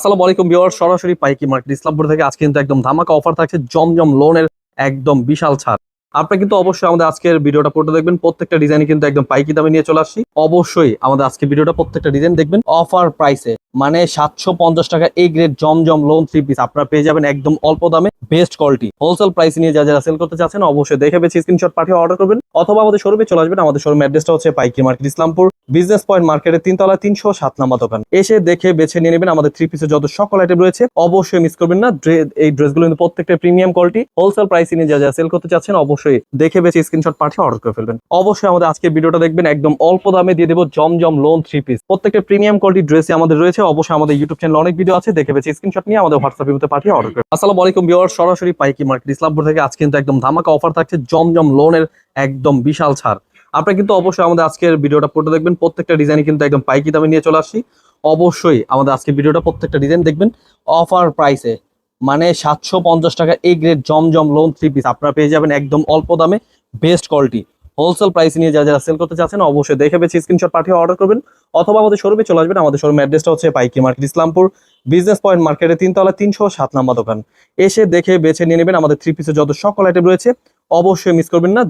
আসসালামু আলাইকুম বিওর সরাসরি পাইকি মার্কেট ইসলামপুর থেকে। আজকে কিন্তু একদম ধামাকা অফার থাকছে জমজম লোনের একদম বিশাল ছাড়। আপনারা কিন্তু অবশ্যই আমাদের আজকের ভিডিওটা পড়তে দেখবেন। প্রত্যেকটা ডিজাইন কিন্তু একদম পাইকি দামে নিয়ে চলে আসছি। অবশ্যই আমাদের আজকে ভিডিওটা প্রত্যেকটা ডিজাইন দেখবেন। অফার প্রাইসে মানে সাতশো পঞ্চাশ টাকা এই grade Zamzam lawn three piece আপনারা পেয়ে যাবেন একদম অল্প দামে বেস্ট কোয়ালিটি হোলসেল প্রাইস নিয়ে যা যারা সেল করতে চাচ্ছেন, অবশ্যই দেখে বেছে স্ক্রিনশট পাঠিয়ে অর্ডার করবেন। অথবা আমাদের শোরুমে চলে আসবেন। আমাদের শোরুম অ্যাড্রেসটা হচ্ছে পাইকি মার্কেট, ইসলামপুর। বিজনেস পয়েন্ট মার্কেটের তিনতলা তিনশো সাত নাম্বার দোকান। এসে দেখে বেছে নিয়ে নেবেন আমাদের থ্রি পিসের যত সকল আইটেম রয়েছে। অবশ্যই মিস করবেন না। এই ড্রেসগুলো কিন্তু প্রত্যেকটা প্রিমিয়াম কোয়ালিটি হোলসেল প্রাইস নিয়ে যা যা সেল করতে চাচ্ছেন, অবশ্যই দেখে বেছে স্ক্রিনশট পাঠিয়ে অর্ডার করে ফেলবেন। অবশ্যই আমাদের আজকের ভিডিওটা দেখবেন, একদম অল্প দামে দিয়ে দেবো জমজম লোন থ্রি পিস প্রত্যেকটা প্রিমিয়াম কোয়ালিটি ড্রেসই আমাদের রয়েছে, অবশ্যই আমাদের ইউটিউব চ্যানেল অনেক ভিডিও আছে, দেখে বেছে স্ক্রিনশট নিয়ে আমাদের হোয়াটসঅ্যাপের মধ্যে পাঠিয়ে অর্ডার করবেন আসসালামু আলাইকুম বিওর সরাসরি পাইকি মার্কেট ইসলামপুর থেকে আজকে কিন্তু একদম ধামাকা অফার থাকছে, জমজম লোনের একদম বিশাল ছাড়। আপনারা কিন্তু অবশ্যই আমাদের আজকের ভিডিওটা পড়তে দেখবেন, প্রত্যেকটা ডিজাইন কিন্তু একদম পাইকি দামে নিয়ে চলে আসছি। অবশ্যই আমাদের আজকের ভিডিওটা প্রত্যেকটা ডিজাইন দেখবেন অফার প্রাইসে মানে সাতশো পঞ্চাশ টাকা এই grade Zamzam lawn three piece আপনারা পেয়ে যাবেন একদম অল্প দামে বেস্ট কোয়ালিটি হোলসেল প্রাইস নিয়ে যা যারা সেল করতে চাচ্ছেন, অবশ্যই দেখে বেছে স্ক্রিনশট পাঠিয়ে অর্ডার করবেন। অথবা আমাদের শোরুমে চলে আসবেন। আমাদের শোরুম অ্যাড্রেসটা হচ্ছে পাইকি মার্কেট ইসলামপুর বিজনেস পয়েন্ট মার্কেটে তিনতলা, তিনশো সাত নাম্বার দোকান। এসে দেখে বেছে নিয়ে নেবেন। আমাদের থ্রি পিসের যত সকল আইটেম রয়েছে, অবশ্যই মিস করবেন না।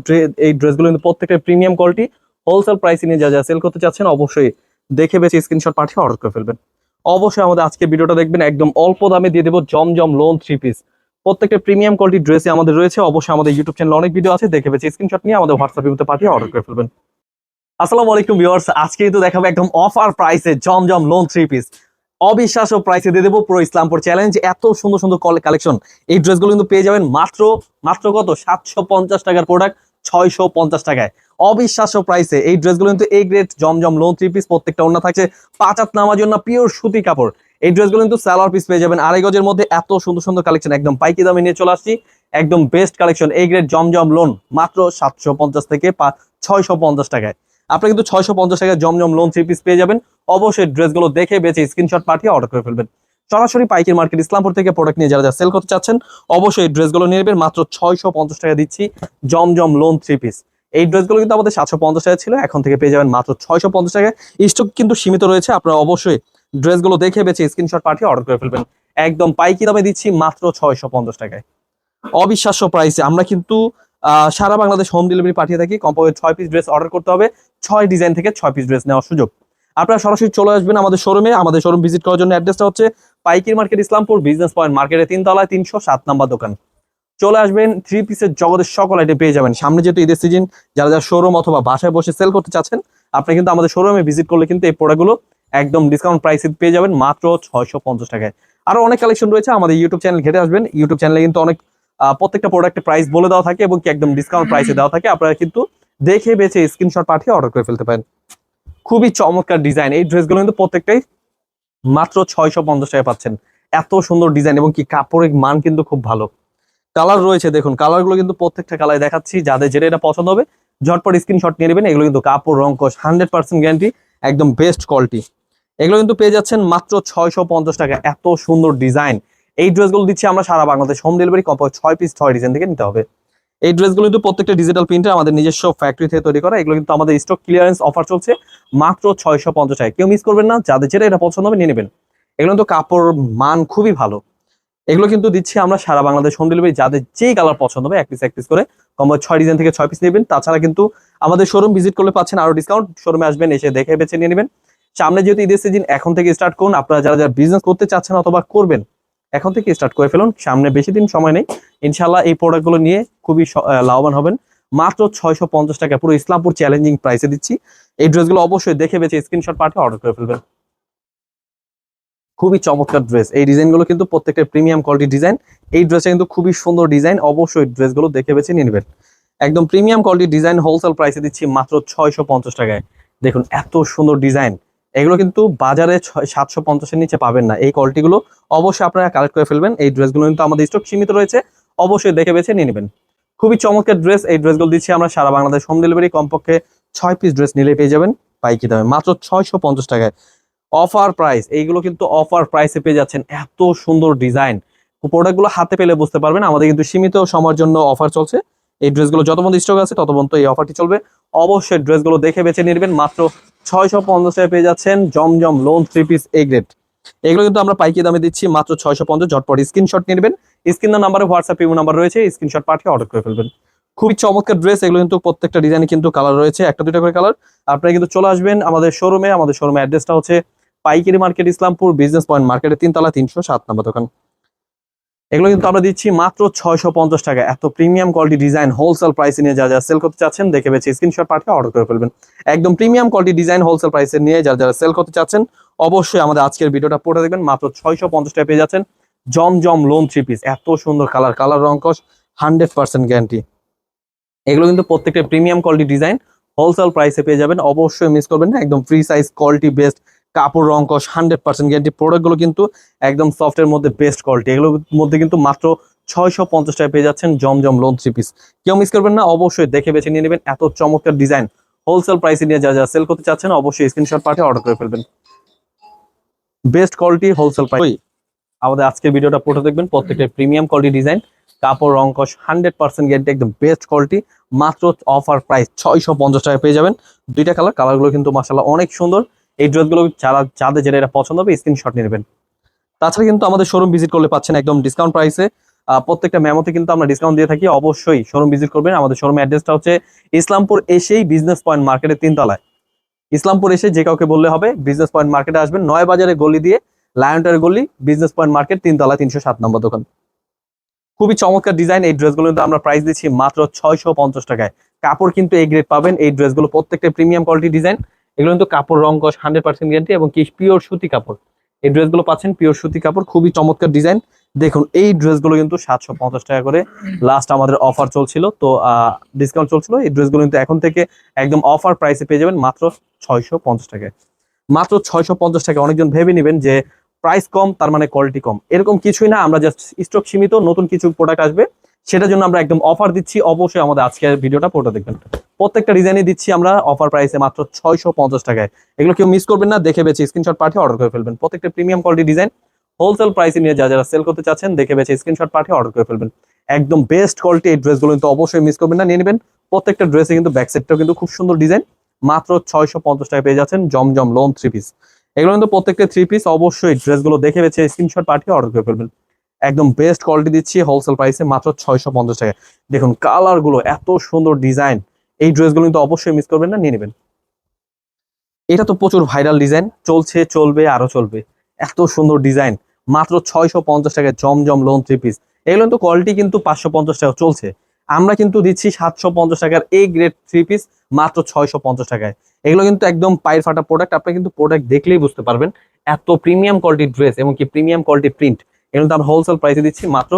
এই ড্রেসগুলো কিন্তু প্রত্যেকটা প্রিমিয়াম কোয়ালিটি হোলসেল প্রাইস নিয়ে যা যা সেল করতে চাচ্ছেন, অবশ্যই দেখে বেছে স্ক্রিনশট পাঠিয়ে অর্ডার করে ফেলবেন। অবশ্যই আমাদের আজকে ভিডিওটা দেখবেন, একদম অল্প দামে দিয়ে দেবো জমজম লোন থ্রি পিস প্রত্যেকটা প্রিমিয়াম কোয়ালিটি ড্রেসে আমাদের রয়েছে, অবশ্যই আমাদের ইউটিউব চ্যানেল অনেক ভিডিও আছে, দেখে বেছে স্ক্রিনশট নিয়ে আমাদের হোয়াটসঅ্যাপের মধ্যে পাঠিয়ে অর্ডার করে ফেলবেন। আসসালামু আলাইকুম ভিউয়ার্স আজকে কিন্তু দেখাবো একদম অফার প্রাইসে জমজম লোন থ্রি পিস অবিশ্বাস্য প্রাইসে দিয়ে দেবো পুরো ইসলামপুর চ্যালেঞ্জ এত সুন্দর সুন্দর কালেকশন এই ড্রেসগুলো কিন্তু পেয়ে যাবেন মাত্র মাত্র কত? সাতশো পঞ্চাশ টাকার প্রোডাক্ট ছয়শো পঞ্চাশ টাকায়। অবিশ্বাস্য প্রাইসে এই ড্রেসগুলো কিন্তু এই grade Zamzam lawn three piece প্রত্যেকটা অন্য থাকছে। পাঁচ নামার জন্য পিওর সুতি কাপড়। এই ড্রেসগুলো কিন্তু সালোয়ার পিস পেয়ে যাবেন। আড়াই গজের মধ্যে এত সুন্দর সুন্দর কালেকশন একদম পাইকি দামে নিয়ে চলে আসছি। একদম বেস্ট কালেকশন এই গ্রেড জমজম লোন মাত্র সাতশো পঞ্চাশ থেকে ছয়শো পঞ্চাশ টাকায়। আপনি কিন্তু ছয়শো পঞ্চাশ টাকায় জমজম লোন থ্রি পিস পেয়ে যাবেন। অবশ্যই ড্রেসগুলো দেখে বেছে স্ক্রিনশট পাঠিয়ে অর্ডার করে ফেলবেন। সরাসরি পাইকারি মার্কেট ইসলামপুর থেকে প্রোডাক্ট নিয়ে যারা যারা সেল করতে চাচ্ছেন, অবশ্যই ড্রেসগুলো নিয়ে নেবেন। মাত্র ছয়শো পঞ্চাশ টাকা দিচ্ছি। জমজম লোন থ্রি পিস এই ড্রেসগুলো কিন্তু আমাদের সাতশো পঞ্চাশ টাকা ছিল, এখন থেকে পেয়ে যাবেন মাত্র ছয়শো পঞ্চাশ টাকায়। স্টক কিন্তু সীমিত রয়েছে, আপনারা অবশ্যই ড্রেসগুলো দেখে বেছে স্ক্রিনশট পাঠিয়ে অর্ডার করে ফেলবেন। একদম পাইকি দামে দিচ্ছি মাত্র ছয়শো পঞ্চাশ টাকায়। অবিশ্বাস্য প্রাইসে আমরা কিন্তু সারা বাংলাদেশ হোম ডেলিভারি পাঠিয়ে থাকি। কমপক্ষে ছয় পিস ড্রেস অর্ডার করতে হবে। ছয় ডিজাইন থেকে ছয় পিস ড্রেস নেওয়ার সুযোগ। আপনারা সরাসরি চলে আসবেন আমাদের শোরুমে আমাদের শোরুম ভিজিট করার জন্য অ্যাড্রেসটা হচ্ছে পাইকির মার্কেট ইসলামপুর বিজনেস পয়েন্ট মার্কেটের তিনতলায় তিনশো সাত নাম্বার দোকান। চলে আসবেন থ্রি পিসের জগতের সকল আইটেম পেয়ে যাবেন। সামনে যেহেতু ঈদের সিজন যারা যারা শোরুম অথবা বাসায় বসে সেল করতে চাচ্ছেন আপনি কিন্তু আমাদের শোরুমে ভিজিট করলে কিন্তু এই প্রোডাক্টগুলো একদম ডিসকাউন্ট প্রাইসে পেয়ে যাবেন মাত্র ছয়শো পঞ্চাশ টাকায়। আরও অনেক কালেকশন রয়েছে আমাদের ইউটিউব চ্যানেল ঘেটে আসবেন। ইউটিউব চ্যানেলে কিন্তু অনেক প্রত্যেকটা প্রোডাক্টের প্রাইস বলে দেওয়া থাকে এবং কি একদম ডিসকাউন্ট প্রাইসে দেওয়া থাকে। আপনারা কিন্তু দেখে বেছে স্ক্রিনশট পাঠিয়ে অর্ডার করে ফেলতে পারেন। খুবই চমৎকার ডিজাইন এই ড্রেসগুলো কিন্তু প্রত্যেকটাই মাত্র ছয়শো পঞ্চাশ টাকা পাচ্ছেন। এত সুন্দর ডিজাইন এবং কি কাপড়ের মান কিন্তু খুব ভালো। কালার রয়েছে, দেখুন কালারগুলো কিন্তু প্রত্যেকটা কালার দেখাচ্ছি। যাদের যেটা এটা পছন্দ হবে, ঝটপট স্ক্রিনশট নিয়ে নেবেন। এগুলো কিন্তু কাপড়, রং কোষ হান্ড্রেড পার্সেন্ট গ্যারান্টি একদম বেস্ট কোয়ালিটি এগুলো কিন্তু পেয়ে যাচ্ছেন মাত্র ছয়শো পঞ্চাশ টাকা। এত সুন্দর ডিজাইন এই ড্রেসগুলো দিচ্ছি আমরা সারা বাংলাদেশ। হোম ডেলিভারি কমপক্ষে ছয় পিস ছয় ডিজাইন থেকে নিতে হবে। এই ড্রেসগুলো কিন্তু প্রত্যেকটা ডিজিটাল প্রিন্টার আমাদের নিজস্ব ফ্যাক্টরি থেকে তৈরি করা। এগুলো কিন্তু আমাদের স্টক ক্লিয়ারেন্স অফার চলছে মাত্র ছয়শো পঞ্চাশ টাকা কেউ মিস করবেন না, যাদের যেটা এটা পছন্দ হবে নিয়ে নেবেন। এগুলো কিন্তু কাপড় মান খুবই ভালো। এগুলো কিন্তু দিচ্ছি আমরা সারা বাংলাদেশ হোম ডেলিভারি যাদের যেই কালার পছন্দ হবে, এক পিস এক পিস করে। কমপক্ষে ছয় ডিজাইন থেকে ছয় পিস নেবেন। তাছাড়া কিন্তু আমাদের শোরুম ভিজিট করলে পাচ্ছেন আরও ডিসকাউন্ট শোরুমে আসবেন, এসে দেখে বেছে নিয়ে নেবেন। সামনে যেহেতু ঈদের সিজন এখন থেকে স্টার্ট করুন। আপনারা যারা যারা বিজনেস করতে চাচ্ছেন অথবা করবেন এখন থেকে স্টার্ট করে ফেলুন। সামনে বেশি দিন সময় নেই। ইনশাল্লাহ এই প্রোডাক্টগুলো নিয়ে খুবই লাভবান হবেন। মাত্র ছয়শো পঞ্চাশ টাকা পুরো ইসলামপুর চ্যালেঞ্জিং প্রাইসে দিচ্ছি। এই ড্রেসগুলো অবশ্যই দেখে বেছে স্ক্রিনশট পাঠিয়ে অর্ডার করে ফেলবেন। খুবই চমৎকার ড্রেস এই ডিজাইনগুলো কিন্তু প্রত্যেকটা প্রিমিয়াম কোয়ালিটি ডিজাইন এই ড্রেসটা কিন্তু খুবই সুন্দর ডিজাইন অবশ্যই ড্রেসগুলো দেখে বেছে নিয়ে নেবেন। একদম প্রিমিয়াম কোয়ালিটি ডিজাইন হোলসেল প্রাইসে দিচ্ছি মাত্র ছয়শো পঞ্চাশ টাকায়। দেখুন, এত সুন্দর ডিজাইন এগুলো কিন্তু বাজারে সাতশো পঞ্চাশের নিচে পাবেন না। এই কোয়ালিটিগুলো অবশ্যই আপনারা কালেক্ট করে ফেলবেন। এই ড্রেসগুলো কিন্তু আমাদের স্টক সীমিত রয়েছে। অবশ্যই দেখে বেছে নিয়ে নেবেন। খুবই চমৎকার ড্রেস এই ড্রেসগুলো দিচ্ছি আমরা। সারা বাংলাদেশ হোম ডেলিভারি কমপক্ষে ছয় পিস ড্রেস নিলে পেয়ে যাবেন পাইকি দামে। মাত্র ছয়শো পঞ্চাশ টাকায়। অফার প্রাইস এইগুলো কিন্তু অফার প্রাইসে পেয়ে যাচ্ছেন। এত সুন্দর ডিজাইন প্রোডাক্টগুলো হাতে পেলে বুঝতে পারবেন। আমাদের কিন্তু সীমিত সময়ের জন্য অফার চলছে। এই ড্রেসগুলো যত পর্যন্ত স্টক আছে, তত পর্যন্ত এই অফারটি চলবে। অবশ্যই ড্রেসগুলো দেখে বেছে নেবেন। মাত্র ছয়শো পঞ্চাশ টাকায় পেয়ে যাচ্ছেন Zamzam lawn three piece A grade এগুলো কিন্তু আমরা পাইকি দামে দিচ্ছি, মাত্র ছয়শো পঞ্চাশ। ঝটপট স্ক্রিনশট নেবেন। স্ক্রিন নাম্বারে হোয়াটসঅ্যাপ ইমো নাম্বার রয়েছে। স্ক্রিনশট পাঠিয়ে অর্ডার করে ফেলবেন। খুবই চমৎকার ড্রেস এগুলো কিন্তু প্রত্যেকটা ডিজাইনে কিন্তু কালার রয়েছে। একটা দুটো করে কালার আপনারা কিন্তু চলে আসবেন আমাদের শোরুমে আমাদের শোরুমে অ্যাড্রেসটা হচ্ছে পাইকারি মার্কেট ইসলামপুর বিজনেস পয়েন্ট মার্কেটের তিনতলা তিনশো সাত নম্বর দোকান। এগুলো কিন্তু আমরা দিচ্ছি মাত্র ছয়শো পঞ্চাশ টাকা। এত প্রিমিয়াম কোয়ালিটি ডিজাইন হোলসেল প্রাইসে নিয়ে যা যা সেল করতে চাচ্ছেন, দেখে বেছে স্ক্রিনশট পাঠিয়ে অর্ডার করে ফেলবেন। একদম প্রিমিয়াম কোয়ালিটি ডিজাইন হোলসেল প্রাইসে নিয়ে যারা যারা সেল করতে চাচ্ছেন, অবশ্যই আমাদের আজকের ভিডিওটা পড়ে দেখবেন। মাত্র ছয়শো পঞ্চাশ টাকা পেয়ে যাচ্ছেন জম জম লোন থ্রি পিস এত সুন্দর কালার কালার রঙ্কস হান্ড্রেড পার্সেন্ট গ্যারান্টি এগুলো কিন্তু প্রত্যেকটা প্রিমিয়াম কোয়ালিটি ডিজাইন হোলসেল প্রাইসে পেয়ে যাবেন। অবশ্যই মিস করবেন না, একদম ফ্রি সাইজ কোয়ালিটি বেস্ট কাপড় রং কস হান্ড্রেড পার্সেন্ট গ্যারান্টি প্রোডাক্টগুলো কিন্তু একদম সফটের মধ্যে বেস্ট কোয়ালিটি এগুলোর মধ্যে কিন্তু মাত্র ছয়শো পঞ্চাশ টাকা পেয়ে যাচ্ছেন জমজম লোন থ্রি পিস কেউ মিস করবেন না, অবশ্যই দেখে বেছে নিয়ে নেবেন। এত চমৎকার ডিজাইন হোলসেল প্রাইসে নিয়ে যা যা সেল করতে চাচ্ছেন, অবশ্যই স্ক্রিনশট পাঠিয়ে অর্ডার করে ফেলবেন। বেস্ট কোয়ালিটি হোলসেল প্রাইস আমাদের আজকের ভিডিওটা পড়ে দেখবেন, প্রত্যেকটা প্রিমিয়াম কোয়ালিটি ডিজাইন কাপড় রং কস হান্ড্রেড পার্সেন্ট গ্যারান্টি একদম বেস্ট কোয়ালিটি মাত্র অফার প্রাইস ছয়শো পঞ্চাশ টাকা পেয়ে যাবেন। দুইটা কালার কালারগুলো কিন্তু মাসাল্লাহ অনেক সুন্দর। এই ড্রেসগুলো যারা যাদের যেটা এটা পছন্দ হবে স্ক্রিনশট নেবেন। তাছাড়া কিন্তু আমাদের শোরুম ভিজিট করলে পাচ্ছেন একদম ডিসকাউন্ট প্রাইসে প্রত্যেকটা মেমোতে কিন্তু আমরা ডিসকাউন্ট দিয়ে থাকি, অবশ্যই শোরুম ভিজিট করবেন। আমাদের শোরুম অ্যাড্রেসটা হচ্ছে ইসলামপুর এসেই বিজনেস পয়েন্ট মার্কেটের তিনতলায়। ইসলামপুর এসে যে কাউকে বললে হবে বিজনেস পয়েন্ট মার্কেটে আসবেন। নয় বাজারে গলি দিয়ে লায়নটার গলি বিজনেস পয়েন্ট মার্কেট তিনতলা তিনশো সাত নম্বর দোকান। খুবই চমৎকার ডিজাইন এই ড্রেসগুলো কিন্তু আমরা প্রাইস দিচ্ছি মাত্র ছয়শো পঞ্চাশ টাকায়। কাপড় কিন্তু এই গ্রেড পাবেন। এই ড্রেসগুলো প্রত্যেকটা প্রিমিয়াম কোয়ালিটি ডিজাইন এগুলো কিন্তু কাপড় রং কস হান্ড্রেড পার্সেন্ট গ্যারান্টি এবং কি পিওর সুতি কাপড়। এই ড্রেসগুলো পাচ্ছেন পিওর সুতি কাপড়, খুবই চমৎকার ডিজাইন দেখুন, এই ড্রেসগুলো কিন্তু সাতশো পঞ্চাশ টাকা করে লাস্ট আমাদের অফার চলছিল। তো ডিসকাউন্ট চলছিল। এই ড্রেসগুলো কিন্তু এখন থেকে একদম অফার প্রাইসে পেয়ে যাবেন মাত্র ছয়শো পঞ্চাশ টাকায়। মাত্র ছয়শো পঞ্চাশ টাকা অনেকজন ভেবে নেবেন যে প্রাইস কম, তার মানে কোয়ালিটি কম। এরকম কিছুই না, আমরা জাস্ট স্টক সীমিত, নতুন কিছু প্রোডাক্ট আসবে। সেটার জন্য আমরা একদম অফার দিচ্ছি। অবশ্যই আমাদের আজকের ভিডিওটা পড়ে দেখবেন। প্রত্যেকটা ডিজাইনে দিচ্ছি আমরা। অফার প্রাইসে মাত্র ছয়শো পঞ্চাশ টাকায়। এগুলো কেউ মিস করবেন না। দেখে বেছে স্ক্রিনশট পাঠিয়ে অর্ডার করে ফেলবেন। প্রত্যেকটা প্রিমিয়াম কোয়ালিটি ডিজাইন হোলসেল প্রাইসে নিয়ে যা যারা সেল করতে চাচ্ছেন, দেখে বেছে স্ক্রিনশট পাঠিয়ে অর্ডার করে ফেলবেন। একদম বেস্ট কোয়ালিটি এই ড্রেসগুলো কিন্তু অবশ্যই মিস করবেন না। নিয়ে নেবেন। প্রত্যেকটা ড্রেসে কিন্তু ব্যাক সেটটাও কিন্তু খুব সুন্দর ডিজাইন মাত্র ছয়শো পঞ্চাশ টাকা পেয়ে যাচ্ছেন জমজম লোন থ্রি পিস এগুলো কিন্তু প্রত্যেকটা থ্রি পিস অবশ্যই ড্রেসগুলো দেখে বেছে স্ক্রিনশট পাঠিয়ে অর্ডার করে ফেলবেন। একদম বেস্ট কোয়ালিটি দিচ্ছি হোলসেল প্রাইসে মাত্র ছয়শো পঞ্চাশ টাকা। দেখুন কালারগুলো এত সুন্দর ডিজাইন এই ড্রেসগুলো কিন্তু অবশ্যই মিস করবেন না, নিয়ে নেবেন। এটা তো প্রচুর ভাইরাল ডিজাইন চলছে, চলবে, আরও চলবে। এত সুন্দর ডিজাইন মাত্র ছয়শো পঞ্চাশ টাকায় জমজম লোন থ্রি পিস এগুলো কিন্তু কোয়ালিটি কিন্তু পাঁচশো পঞ্চাশ টাকা চলছে। আমরা কিন্তু দিচ্ছি সাতশো পঞ্চাশ টাকার এ গ্রেড থ্রি পিস মাত্র ছয়শো পঞ্চাশ টাকায়। এগুলো কিন্তু একদম পায়ের ফাটা প্রোডাক্ট আপনি কিন্তু প্রোডাক্ট দেখলেই বুঝতে পারবেন। এত প্রিমিয়াম কোয়ালিটির ড্রেস এবং কি প্রিমিয়াম কোয়ালিটি প্রিন্ট এগুলো কিন্তু আমরা হোলসেল প্রাইসে দিচ্ছি মাত্র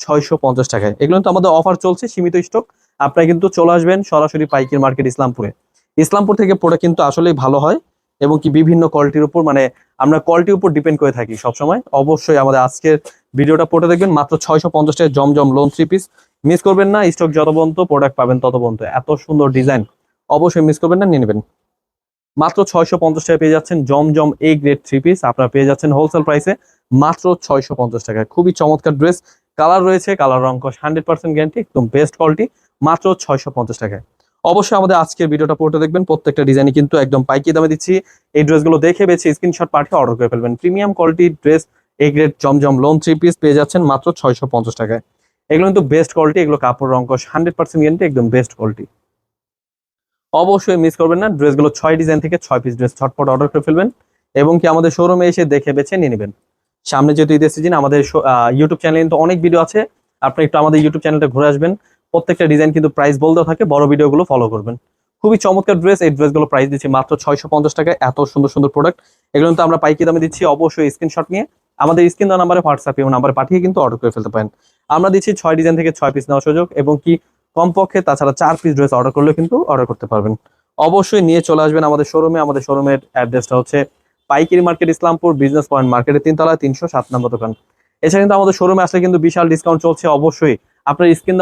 ছয়শো পঞ্চাশ টাকায়। এগুলো কিন্তু আমাদের অফার চলছে, সীমিত স্টক আপনারা কিন্তু চলে আসবেন সরাসরি পাইকির মার্কেট ইসলামপুরে। ইসলামপুর থেকে প্রোডাক্ট কিন্তু আসলেই ভালো হয় এবং কি বিভিন্ন কোয়ালিটির উপর মানে আমরা কোয়ালিটির উপর ডিপেন্ড করে থাকি সবসময়। অবশ্যই আমাদের আজকের ভিডিওটা পড়ে দেখবেন, মাত্র ছয়শো পঞ্চাশ টাকা Zamzam lawn three piece miss করবেন না স্টক যত পর্যন্ত প্রোডাক্ট পাবেন তত পর্যন্ত। এত সুন্দর ডিজাইন অবশ্যই মিস করবেন না, নিয়ে নেবেন। মাত্র ছয়শো পঞ্চাশ টাকা পেয়ে যাচ্ছেন Zamzam A grade three piece আপনারা পেয়ে যাচ্ছেন হোলসেল প্রাইসে মাত্র ছয়শো পঞ্চাশ টাকায়। খুবই চমৎকার ড্রেস কালার রয়েছে কালার রঙ্কশ হান্ড্রেড পার্সেন্ট গ্যারান্টি একদম বেস্ট কোয়ালিটি মাত্র ছয়শো পঞ্চাশ টাকায়। অবশ্যই আমাদের আজকের ভিডিওটা পড়তে দেখবেন, প্রত্যেকটা ডিজাইনে কিন্তু একদম পাইকি দামে দিচ্ছি। এই ড্রেসগুলো দেখে বেছে স্ক্রিনশট পাঠিয়ে অর্ডার করে ফেলবেন। Premium quality dress A grade Zamzam lawn three piece পেয়ে যাচ্ছেন মাত্র ছয়শো পঞ্চাশ টাকায়। এগুলো কিন্তু বেস্ট কোয়ালিটি এগুলো কাপড় রঙ্কশ হান্ড্রেড পার্সেন্ট গ্যারান্টি একদম বেস্ট কোয়ালিটি অবশ্যই মিস করবেন না ড্রেসগুলো ছয় ডিজাইন থেকে ছয় পিস ড্রেস ছটপট অর্ডার করে ফেলবেন এবং কি আমাদের শোরুমে এসে দেখে বেছে নিয়ে নেবেন। সামনে যেহেতু ঈদের সিজন আমাদের ইউটিউব চ্যানেলে কিন্তু অনেক ভিডিও আছে। আপনি একটু আমাদের ইউটিউব চ্যানেলটা ঘুরে আসবেন। প্রত্যেকটা ডিজাইন কিন্তু প্রাইস বলতেও থাকে, বড় ভিডিওগুলো ফলো করবেন। খুবই চমৎকার ড্রেস এই ড্রেসগুলো প্রাইস দিচ্ছি মাত্র ছয়শো পঞ্চাশ টাকায়। এত সুন্দর সুন্দর প্রোডাক্ট এগুলো কিন্তু আমরা পাইকি দামে দিচ্ছি, অবশ্যই স্ক্রিনশট নিয়ে। আমাদের স্ক্রিন দেওয়া নাম্বারে হোয়াটসঅ্যাপ এবং নাম্বারে পাঠিয়ে কিন্তু অর্ডার করে ফেলতে পারেন। আমরা দিচ্ছি ছয় ডিজাইন থেকে ছয় পিস নেওয়ার সুযোগ এবং কি কমপক্ষে তাছাড়া চার পিস ড্রেস অর্ডার করলেও কিন্তু অর্ডার করতে পারবেন। অবশ্যই নিয়ে চলে আসবেন আমাদের শোরুমে আমাদের শোরুমের অ্যাড্রেসটা হচ্ছে পাইকারি মার্কেট ইসলামপুর বিজনেস পয়েন্ট মার্কেটের তিনতলা তিনশো সাত নম্বর দোকান। এছাড়া কিন্তু আমাদের শোরুমে আসলে কিন্তু বিশাল ডিসকাউন্ট চলছে অবশ্যই। আপনার স্ক্রিন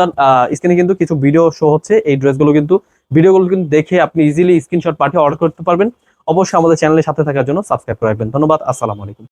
স্ক্রিনে কিন্তু কিছু ভিডিও শো হচ্ছে। এই ড্রেসগুলো কিন্তু ভিডিওগুলো কিন্তু দেখে আপনি ইজিলি স্ক্রিনশট পাঠিয়ে অর্ডার করতে পারবেন। অবশ্যই আমাদের চ্যানেলের সাথে থাকার জন্য সাবস্ক্রাইব করে রাখবেন। ধন্যবাদ, আসসালামু আলাইকুম।